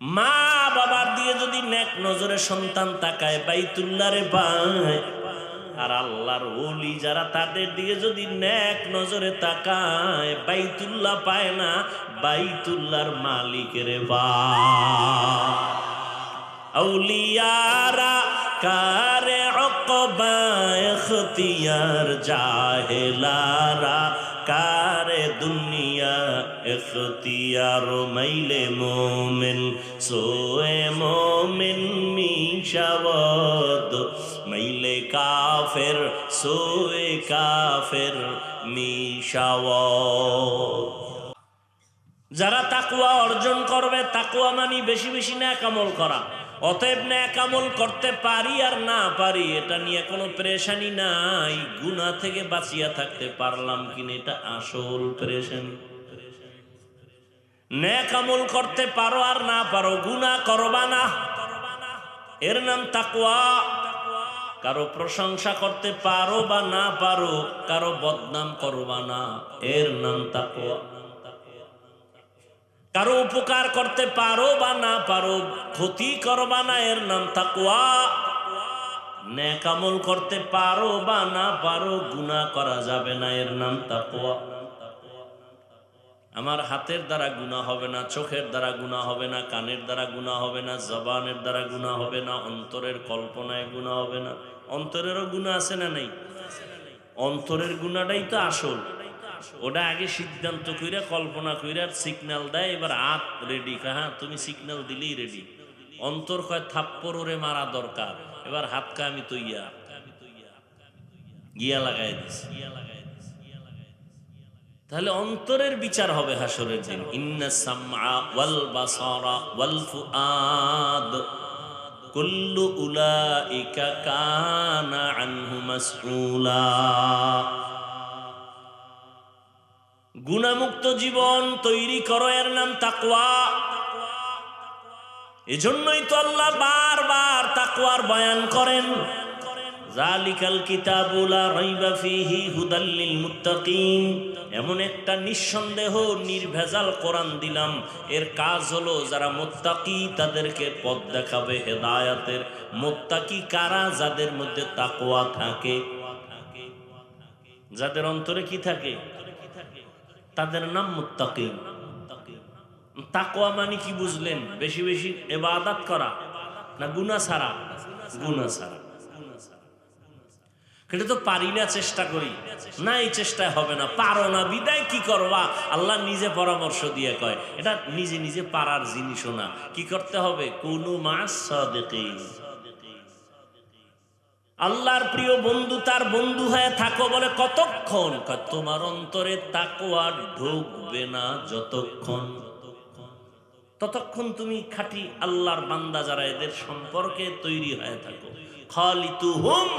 মা বাবার দিয়ে যদি নেক নজরে সন্তান তাকায় বাইতুল্লারে পায় আর আল্লাহর ওলি যারা তাদের দিয়ে যদি নেক নজরে তাকায়, বাইতুল্লাহ পায় না, বাইতুল্লাহর মালিকের বা আউলিয়ারা কারে অকবা এখতিয়ার জাহেলারা, কারে এখতিয়ার মাইলে মোমেন, সোয়ে মোমেন মিশাবদ মাইলে কাফের, সোয়ে কাফের মিশাবদ যারা তাকুয়া অর্জন করবে তাকুয়া মানি বেশি বেশি ন্যাক আমল করা। অতএব ন্যাক আমল করতে পারি আর না পারি, এটা নিয়ে কোনো প্রেশানি নাই। গুণা থেকে বাঁচিয়া থাকতে পারলাম কিনা, এটা আসল প্রেশানি। ন্যাক আমল করতে পারো আর না পারো গুণা করবা না। এর নাম তাকুয়া কারও প্রশংসা করতে পারো বা না পারো, কারও বদনাম করবা না। এর নাম তাকুয়া কারও উপকার করতে পারো বা না পারো, ক্ষতি করবা না, এর নাম তাকুয়া নেকামল করতে পারো বা না পারো, গুনাহ করা যাবে না, এর নাম তাকুয়া আমার হাতের দ্বারা গুণা হবে না, চোখের দ্বারা গুণা হবে না, কানের দ্বারা গুণা হবে না, জবানের দ্বারা গুণা হবে না, অন্তরের কল্পনায় গুণা হবে না। অন্তরেরও গুণা আছে না নেই? অন্তরের গুণাটাই তো আসল। ওটা আগে সিদ্ধান্ত কইরা, কল্পনা কইরা সিগন্যাল দেয়, এবার হাত রেডি হ্যাঁ তুমি সিগন্যাল দিলেই রেডি অন্তর কয়, থাপ্পর ওরে মারা দরকার। এবার হাতকা আমি তৈয়া। গিয়া লাগাই দিস তাহলে অন্তরের বিচার হবে হাসরের দিন। ইন্না আনহু গুণামুক্ত জীবন তৈরি করো, এর নাম তাকওয়া। এজন্যই তো আল্লাহ বারবার তাকওয়ার বয়ান করেন। মুত্তাকিন। এমন একটা নিঃসন্দেহ, নির্ভেজাল কোরআন দিলাম। এর কাজ হলো যারা মোত্তাকি, তাদেরকে পথ দেখাবে হেদায়াতের। মোত্তাকি কারা? যাদের মধ্যে তাকোয়া থাকে। যাদের অন্তরে কি থাকে? তাদের নাম মুত্তাকিন তাকোয়া মানে কি বুঝলেন? বেশি বেশি এবাদাত করা না গুনা ছাড়া? গুনা ছাড়া। এটা তো পারি না, চেষ্টা করি। না এই চেষ্টায় হবে না, পারো না, বিদায় কি করবা? আল্লাহ নিজে পরামর্শ দিয়ে কয়, এটা নিজে নিজে পারার জিনিসও না। কি করতে হবে? কোনো মাস সদেকেই আল্লাহর প্রিয় বন্ধু তার বন্ধু হয়ে থাকো বলে কতক্ষণ? তোমার অন্তরে তাকোয়া ঢুকবে না যতক্ষণ। ততক্ষণ তুমি খাঁটি আল্লাহর বান্দা যারা এদের সম্পর্কে তৈরি হয়ে থাকো। খালিতু হুম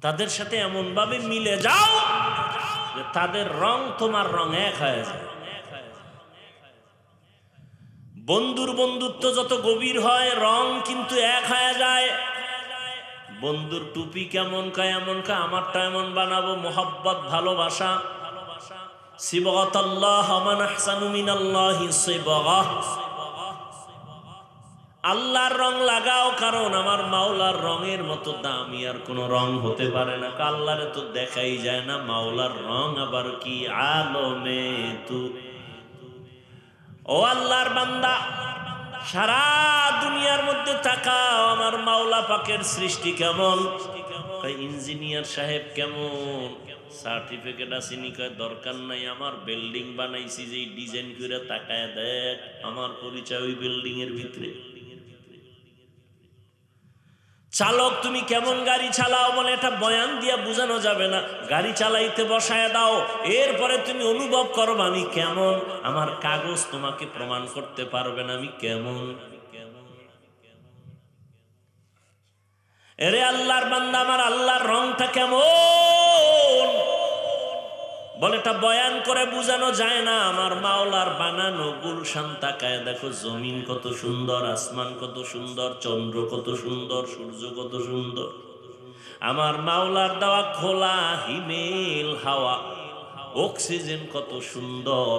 তাদের সাথে এমন ভাবে মিলে যাও যে তাদের রং তোমার রং এক হয়ে যায়। বন্ধুর বন্ধুত্ব যত গভীর হয়, রং কিন্তু এক হয়ে যায়। বন্ধুর টুপি কেমন কায়, এমন কায়, আমারটা এমন বানাবো, মোহাব্বত, ভালোবাসা। সিবগত আল্লাহ মান আহসানু মিনাল্লাহি সিবগাহ। আল্লাহর রং লাগাও, কারণ আমার মাওলার রঙের মতো দামি আর কোন রং হতে পারে না। আল্লাহরে তো দেখাই যায় না, মাওলার রং আবার কি আলমে তু। ও আল্লাহর বান্দা, সারা দুনিয়ার মধ্যে তাকাও, আমার মাওলা পাকের সৃষ্টি কেমন? ইঞ্জিনিয়ার সাহেব কেমন? সার্টিফিকেট আসেনি, কয়, দরকার নাই, আমার বিল্ডিং বানাইছি যে ডিজাইন করে তাকায় দেখ, আমার পরিচয় ওই বিল্ডিং এর ভিতরে। চালক, তুমি কেমন গাড়ি চালাও বলে এটা বয়ান দিয়া বোঝানো যাবে না। গাড়ি চালাইতে বসায় দাও, এরপরে তুমি অনুভব করো, আমি কেমন? আমার কাগজ তোমাকে প্রমাণ করতে পারবে না, আমি কেমন? এরে আল্লাহর বান্দা, আমার আল্লাহর রংটা কেমন? বলে, এটা বয়ান করে বোঝানো যায় না। আমার মাওলার বানানো গুলশান তাকায় দেখো, জমিন কত সুন্দর, আসমান কত সুন্দর, চন্দ্র কত সুন্দর, সূর্য কত সুন্দর। আমার মাওলার দেওয়া খোলা হিমেল হাওয়া, অক্সিজেন কত সুন্দর,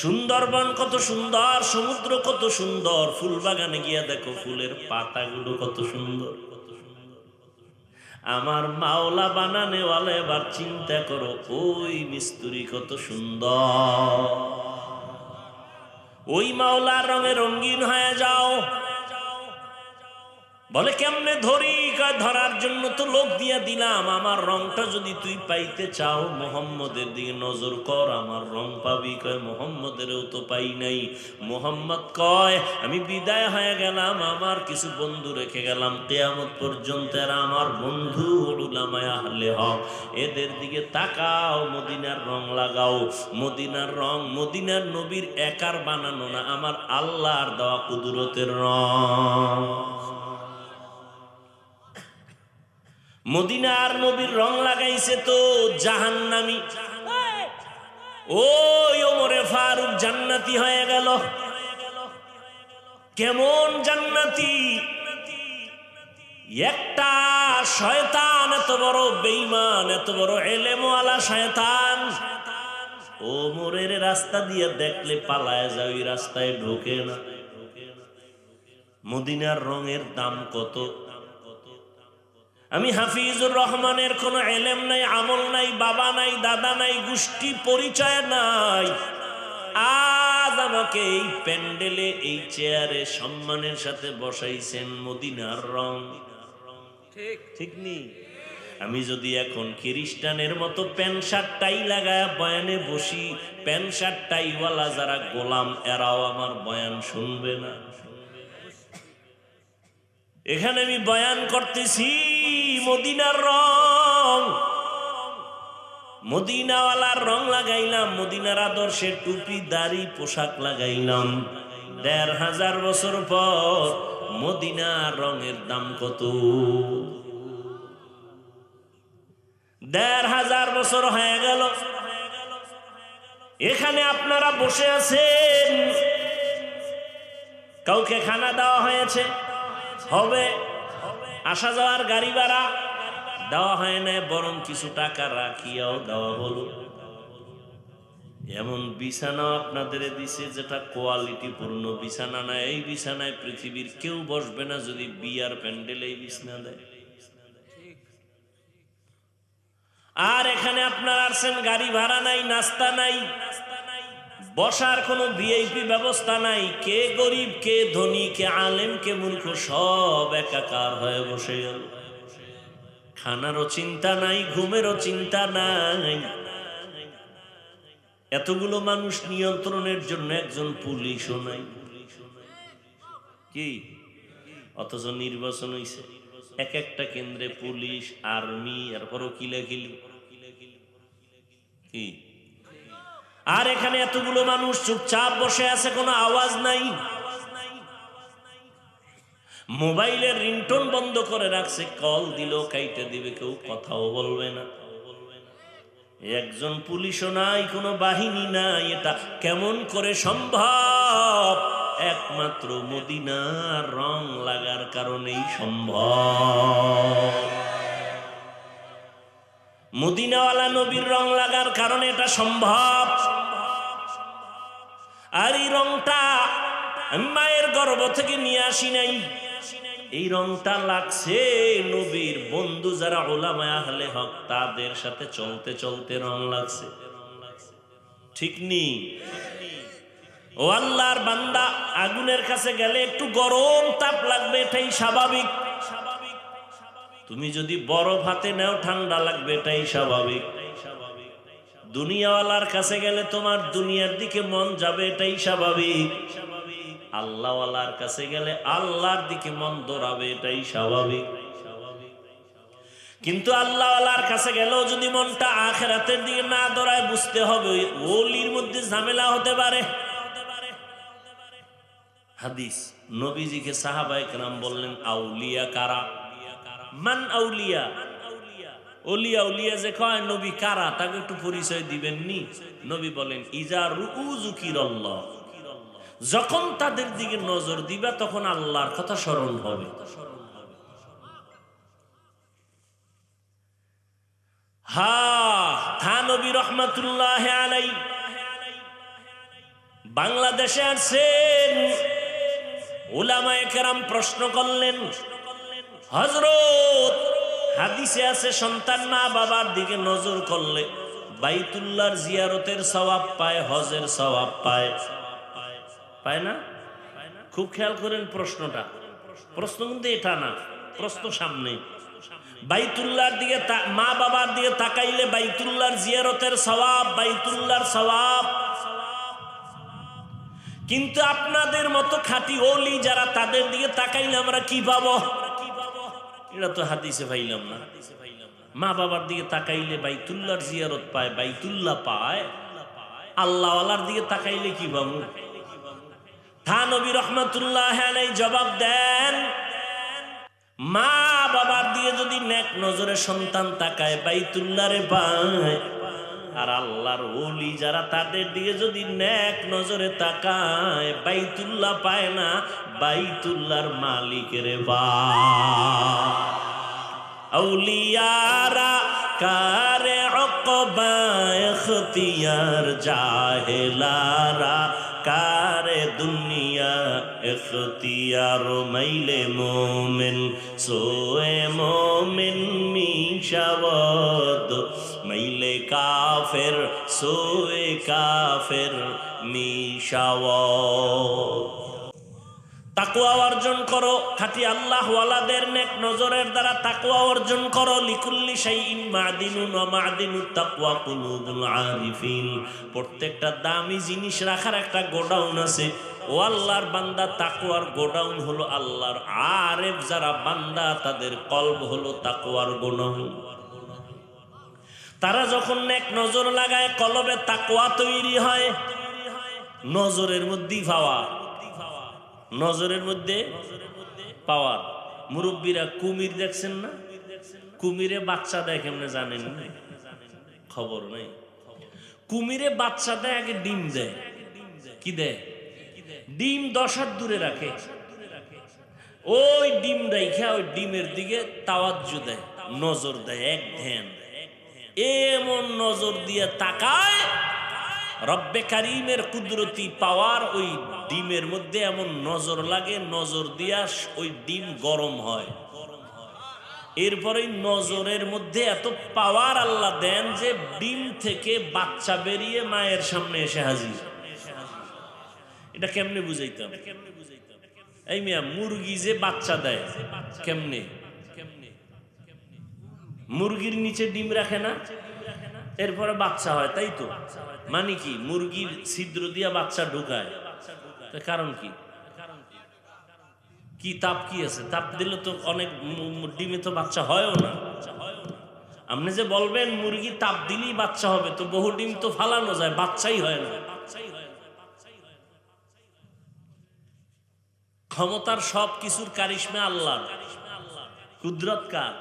সুন্দরবন কত সুন্দর, সমুদ্র কত সুন্দর। ফুল বাগানে গিয়া দেখো, ফুলের পাতাগুলো কত সুন্দর। আমার মাওলা বানানে ওয়ালে এবার চিন্তা করো, ওই মিস্তুরি কত সুন্দর। ওই মাওলার রঙে রঙিন হয়ে যাও। বলে, কেমনে ধরি? ধরার জন্য তো লোক দিয়া দিলাম। আমার রংটা যদি তুই পাইতে চাও, মোহাম্মদের দিকে নজর কর। আমার রং পাবি? কয়, মোহাম্মদেরও তো পাই নাই। মোহাম্মদ কয়, আমি বিদায় হয়ে গেলাম। আমার কিছু বন্ধু রেখে গেলাম। কেয়ামত পর্যন্ত এরা আমার বন্ধু, উলামায় হলে হক। এদের দিকে তাকাও, মদিনার রং লাগাও। মদিনার রং, মদিনার নবীর একার বানানো না। আমার আল্লাহর দেওয়া কুদরতের রং। মদিনার নবীর রং লাগাইছে তো জাহান্নামি। ওই ওমরে ফারুক জান্নাতি হয়ে গেল। কেমন জান্নাতি? একটা শয়তান এত বড় বেইমান এত বড় এলেমওয়ালা শয়তান। ও মোরের রাস্তা দিয়ে দেখলে পালায় যায়, ওই রাস্তায় ঢোকে না। মদিনার রঙের দাম কত? আমি হাফিজুর রহমানের কোনো এলেম নাই আমল নাই বাবা নাই দাদা নাই গোষ্ঠী পরিচয় নাই। আজ আমাকে এই প্যান্ডেলে এই চেয়ারে সম্মানের সাথে বসাইছেন মদিনার রং। ঠিক। ঠিক নেই আমি যদি এখন খ্রিস্টানের মতো প্যান্ট শার্ট টাই লাগায় বয়ানে বসি প্যান্ট শার্ট টাইওয়ালা যারা গোলাম এরাও আমার বয়ান শুনবে না। এখানে আমি বয়ান করতেছি। মদিনার রং। মদিনাওয়ালার রং লাগাইলাম, মদিনার আদর্শের টুপি, দাড়ি, পোশাক লাগাইলাম। দেড় হাজার বছর পর মদিনার রঙের দাম কত? দেড় হাজার বছর হয়ে গেল। এখানে আপনারা বসে আছেন। কাউকে খানা দেওয়া হয়েছে? হবে। আসা যাওয়ার গাড়ি ভাড়া দেওয়া হয় না বরং কিছু টাকা রাখিয়াও দেওয়া হলো। এমন বিছানা আপনাদের দিছে যেটা কোয়ালিটি পূর্ণ বিছানা না, এই বিছানায় পৃথিবীর কেউ বসবে না যদি বিয়ার প্যান্ডেলে এই বিছানা দেয়। আর এখানে আপনার আসছেন গাড়ি ভাড়া নাই, নাস্তা নাই। বসার কোনো ভিআইপি ব্যবস্থা নাই। কে গরিব, কে ধনী, কে আলেম, কে মূর্খ, সব একাকার হয়ে বসে গেল। খানারও চিন্তা নাই, ঘুমেরও চিন্তা নাই। এতগুলো মানুষ নিয়ন্ত্রণের জন্য একজন পুলিশও নাই। কি? অথচ নির্বাচন হইছে। এক একটা কেন্দ্রে পুলিশ, আর্মি, এরপরও কিলাকিলি। কি? আর এখানে এতগুলো মানুষ চুপচাপ বসে আছে, কোনো আওয়াজ নাই। মোবাইলের রিংটোন বন্ধ করে রাখছে, কল দিল, কাইটে দিবে, কেউ কথাও বলবে না। একজন পুলিশও নাই, কোনো বাহিনী নাই, এটা কেমন করে সম্ভব? একমাত্র মদিনার রং লাগার কারণেই সম্ভব। মদিনাওয়ালা নবীর রং লাগার কারণে এটা সম্ভব। আর এই রংটা মায়ের গর্ভ থেকে নিয়ে আসি নাই। এই রংটা লাগছে নবীর বন্ধু যারা ওলামায় আহলে হক, তাদের সাথে চলতে চলতে রং লাগছে। ঠিক নি? ও আল্লাহর বান্দা, আগুনের কাছে গেলে একটু গরম তাপ লাগবে, এটাই স্বাভাবিক। তুমি যদি বরফ হাতে নাও, ঠান্ডা লাগবে, এটাই স্বাভাবিক। দুনিয়াওয়ালার কাছে গেলে তোমার দুনিয়ার দিকে মন যাবে, এটাই স্বাভাবিক। আল্লাহওয়ালার কাছে গেলে আল্লাহর দিকে মন দৌড়াবে, এটাই স্বাভাবিক। কিন্তু আল্লাহওয়ালার কাছে গেলেও যদি মনটা আখেরাতের দিকে না দৌড়ায়, বুঝতে হবে ওই ওলির মধ্যে ঝামেলা হতে পারে। হাদিস, নবীজিকে সাহাবাই কেরাম বললেন, আউলিয়া কারা? মান আউলিয়া? ওলিয়া উলিয়া যে কয়, নবী কারা? তাকে একটু পরিচয় দিবেন নি নবী বলেন, ইজা রুজুকির যখন তাদের দিকে নজর দিবা, তখন আল্লাহর কথা স্মরণ হবে। হা আলাই। বাংলাদেশে আসছেন উলামায়ে কেরাম প্রশ্ন করলেন হজরত হাদিসে আছে, সন্তান মা বাবার দিকে নজর করলে বাইতুল্লাহর জিয়ারতের সওয়াব পায়, হজের সওয়াব পায়। পায় না? খুব খেয়াল করেন প্রশ্নটা। প্রশ্ন কিন্তু এটা না, প্রশ্ন সামনে বাইতুল্লাহর দিকে মা বাবার দিকে তাকাইলে বাইতুল্লাহর জিয়ারতের সওয়াব, বাইতুল্লাহর সওয়াব। কিন্তু আপনাদের মতো খাঁটি ওলি যারা তাদের দিকে তাকাইলে আমরা কি পাবো? এটা তো হাদিসে পাইলাম না। মা বাবার দিকে তাকাইলে বাইতুল্লার জিয়ারত পায় বাইতুল্লা পায়। আল্লাহওয়ালার দিকে তাকাইলে কি পাবো থা নবী রহমতুল্লাহ জবাব দেন, মা বাবার দিয়ে যদি নেক নজরে সন্তান তাকায় বাইতুল্লারে পায়। আর আল্লাহর ওলি যারা তাদের দিকে যদি নেক নজরে তাকায়, বাইতুল্লাহ পায় না, বাইতুল্লাহর মালিকের বা। আউলিয়ারা কারে অকবা এখতিয়ার, জাহেলারা কারে দুনিয়া এখতিয়ার, মাইলে মোমেন, সোয়ে মোমেন মিশাবদ মাইলে কাফের সোয়ে কাফের মিশাবদ তাকুয়া অর্জন করো, খাটি আল্লাহ ওয়ালাদের নেক নজরের দ্বারা তাকুয়া অর্জন করো। লিকুল্লি শাইইন মাদিনুন ওয়া মাদিনুত তাকওয়া কুলুবুল আরিফিন। প্রত্যেকটা দামি জিনিস রাখার একটা গোডাউন আছে। ও আল্লাহর বান্দা তাকুয়ার গোডাউন হলো আল্লাহর আরেফ। যারা বান্দা, তাদের কলব হলো তাকুয়ার গোডাউন। তারা যখন এক নজর লাগায়, কলবে তাকুয়া তৈরি হয়। নজরের মধ্যেই পাওয়া। নজরের মধ্যে পাওয়ার মুরব্বীরা কুমির দেখছেন না? কুমিরে বাচ্চা দেয় কেমনে জানেন? খবর নেই। কুমিরে বাচ্চা দেয়, আগে ডিম দেয়। কি দেয়? ডিম দশ হাত দূরে রাখে। ওই ডিম রেখা ওই ডিমের দিকে তাওয়াজ্জু দেয়, নজর দেয়, এক ধ্যান এমন নজর দিয়ে তাকায়, রব্বে কারিমের কুদরতি পাওয়ার ওই ডিমের মধ্যে এমন নজর লাগে, নজর দিয়া ওই ডিম গরম হয়। এরপরে নজরের মধ্যে এত পাওয়ার আল্লাহ দেন যে ডিম থেকে বাচ্চা বেরিয়ে মায়ের সামনে এসে হাজির। এটা কেমনে বুঝাইতাম? এই মিয়া, মুরগি যে বাচ্চা দেয়, কেমনে? মুরগির নিচে ডিম রাখে না, এরপরে বাচ্চা হয়, তাই তো? মানে কি, মুরগির ছিদ্র দিয়া বাচ্চা ঢুকায়। কারণ কি? কি তাপ কি আছে? তাপ দিলে তো অনেক ডিমে তো বাচ্চা হয়ও না। আপনি যে বলবেন মুরগি তাপ দিলেই বাচ্চা হবে, তো বহু ডিম তো ফালানো যায়, বাচ্চাই হয় না। ক্ষমতার সব কিছুর কারিশমা আল্লাহ কুদরত কার?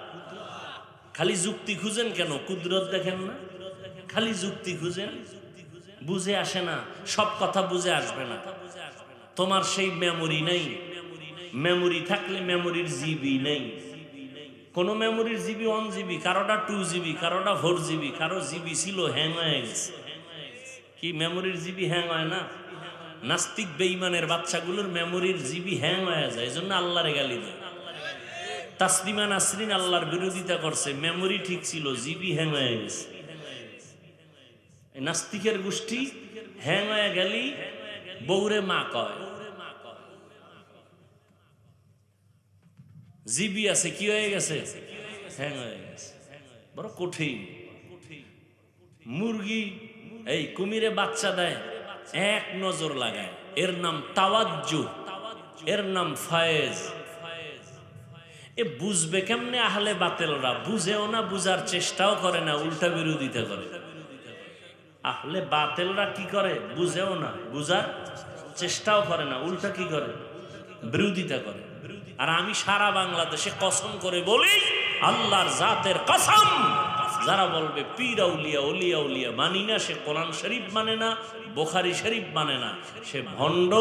খালি যুক্তি খুঁজেন কেন? কুদরত দেখেন না? খালি যুক্তি খুঁজেন? বুঝে আসে না। সব কথা বুঝে আসবে না। তোমার সেই মেমোরি নেই। মেমোরি থাকলে মেমোরির জিবি নেই। কোন মেমোরির জিবি ওয়ান জিবি কারোটা টু জিবি কারোটা ফোর জিবি কারও জিবি ছিল হ্যাং কি মেমোরির জিবি হ্যাং হয় না? নাস্তিক বেইমানের বাচ্চাগুলোর মেমোরির জিবি হ্যাং হয়ে যায় এই জন্য আল্লাহরে গালি দেয়। তাসলিমা নাসরিন আল্লাহর বিরোধিতা করছে, মেমোরি ঠিক ছিল, জিবি হ্যাং হয়ে গেছে। নাস্তিকের গোষ্ঠী হ্যাং হয়ে গেলি বৌরে মা কয়। জিবি আছে, কি হয়ে গেছে? হ্যাং হয়ে গেছে। বড় কঠিন। মুরগি, এই কুমিরে বাচ্চা দেয় এক নজর লাগায়। এর নাম তাওয়াজ্জু, এর নাম ফায়েজ। এ বুঝবে কেমনে আহলে বাতেলরা? বুঝেও না, বুঝার চেষ্টাও করে না, উল্টা বিরোধিতা করে। আহলে বাতেলরা কি করে? বুঝেও না, বুঝার চেষ্টাও করে না, উল্টা কি করে? বিরোধিতা করে। আর আমি সারা বাংলাদেশে কসম করে বলি, আল্লাহর জাতের কসম। যারা বলবে, পীর আউলিয়া উলিয়া উলিয়া মানি না, সে কোরআন শরীফ মানে না বোখারি শরীফ মানে না। সে ভণ্ড,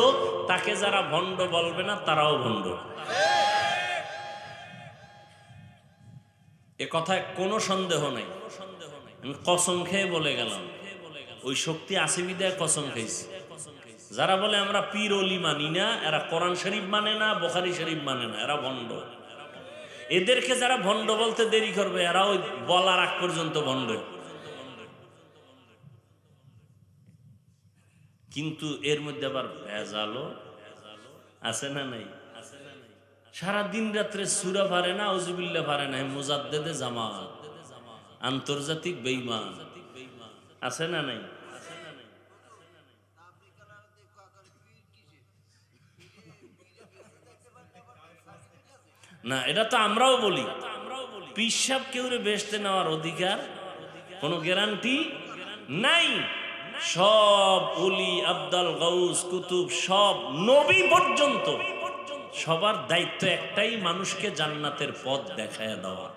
তাকে যারা ভণ্ড বলবে না, তারাও ভণ্ড। এ কথায় কোনো সন্দেহ নেই। আমি কসম খেয়ে বলে গেলাম। ওই শক্তি আছে বিদায় কসম খেয়েছি যারা বলে আমরা পীর অলি মানি না, এরা কোরআন শরীফ মানে না, বোখারি শরীফ মানে না, এরা ভণ্ড। এদেরকে যারা ভণ্ড বলতে দেরি করবে এরা ওই বলার আগ পর্যন্ত ভণ্ড। কিন্তু এর মধ্যে আবার ভেজালো আছে না নাই? সারা দিন রাত্রে সুরা পারে না ওজুবিল্লা পারে না, মুজাদ্দেদে জামাত, আন্তর্জাতিক বেইমান আছে না নাই? না, এটা তো আমরাও বলি। পিসাব কেউ বেসতে নেওয়ার অধিকার কোনো গ্যারান্টি নাই। সব অলি আব্দাল গাউস, কুতুব, সব নবী পর্যন্ত। সবার দায়িত্ব একটাই, মানুষকে জান্নাতের পথ দেখায় দেওয়া।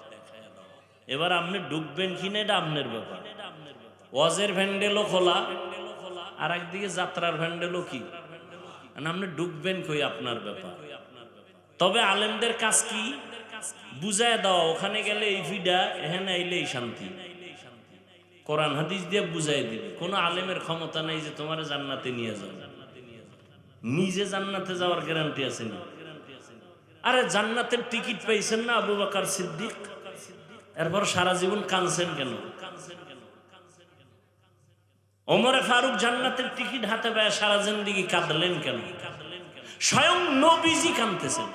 এবার আপনি ডুববেন কিনা এটা আপনার ব্যাপার। ওয়াজের ভ্যান্ডেলও খোলা, আর একদিকে যাত্রার ভ্যান্ডেলও কি? আর আপনি ডুববেন কই আপনার ব্যাপার? তবে আলেমদের কাজ কি? বুঝায় দাও, ওখানে গেলে এই ফিডা, এখানে আইলে এই শান্তি। কোরআন হাদিস দিয়ে বুঝাই দিবে। কোনো আলেমের ক্ষমতা নাই যে তোমার জান্নাতে নিয়ে যাবে। নিজে জান্নাতে যাওয়ার গ্যারান্টি আছে না আরে জান্নাতের টিকিট পাইছেন না আবু বাকার সিদ্দিক? এরপর সারা জীবন কানছেন কেন? ওমরে ফারুক জান্নাতের টিকিট হাতে পায় সারা জিন্দিগি কাঁদলেন কেন? স্বয়ং নবীজি কানতেছেন